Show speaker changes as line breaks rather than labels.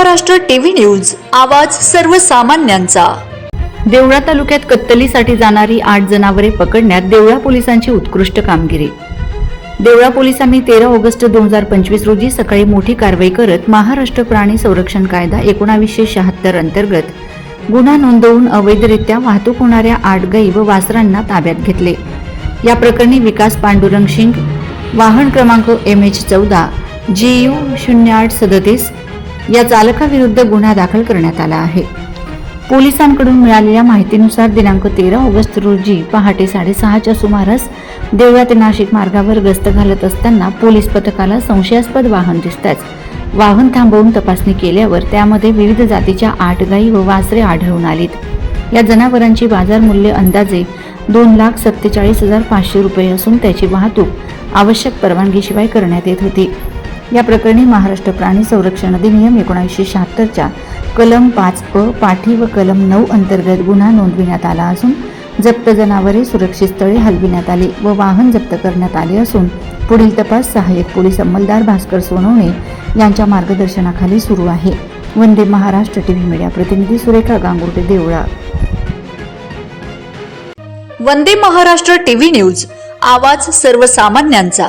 Maharashtra TV news आवाज सर्वसामान्यांचा.
देवळा तालुक्यात कत्तलीसाठी जाणारी आठ जनावरे पकडण्यात देवळा पोलिसांची उत्कृष्ट कामगिरी. देवळा पोलिसांनी तेरा ऑगस्ट दोन हजार पंचवीस रोजी सकाळी मोठी कारवाई करत महाराष्ट्र प्राणी संरक्षण कायदा एकोणावीसशे शहात्तर अंतर्गत गुन्हा नोंदवून अवैधरित्या वाहतूक होणाऱ्या आठ गाई व वासरांना ताब्यात घेतले. या प्रकरणी विकास पांडुरंग सिंग वाहन क्रमांक एम एच चौदा जी यू शून्य आठ सदतीस या चालकाविरुद्ध गुन्हा दाखल करण्यात आला आहे. पोलिसांकडून मिळालेल्या माहितीनुसार दिनांक तेरा ऑगस्ट रोजी पहाटे साडेसहाच्या सुमारास देवळा ते नाशिक मार्गावर गस्त घालत असताना पोलीस पथकाला संशयास्पद वाहन दिसताच वाहन थांबवून तपासणी केल्यावर त्यामध्ये विविध जातीच्या आठ गाई व वासरे आढळून आलीत. या जनावरांची बाजार मूल्य अंदाजे दोन लाख सत्तेचाळीस हजार पाचशे रुपये असून त्याची वाहतूक आवश्यक परवानगीशिवाय करण्यात येत होती. या प्रकरणी महाराष्ट्र प्राणी संरक्षण अधिनियम एकोणीसशे शहात्तरच्या कलम पाच अ पाठी व कलम नऊ अंतर्गत गुन्हा नोंदविण्यात आला असून जप्त जनावरे सुरक्षित स्थळी हलविण्यात आले व वाहन जप्त करण्यात आले असून पुढील तपास सहाय्यक पोलीस अंमलदार भास्कर सोनवणे यांच्या मार्गदर्शनाखाली सुरू आहे. वंदे महाराष्ट्र टीव्ही मीडिया प्रतिनिधी सुरेखा गांगुर्टे देवळा.
वंदे महाराष्ट्र टीव्ही न्यूज आवाज सर्वसामान्यांचा.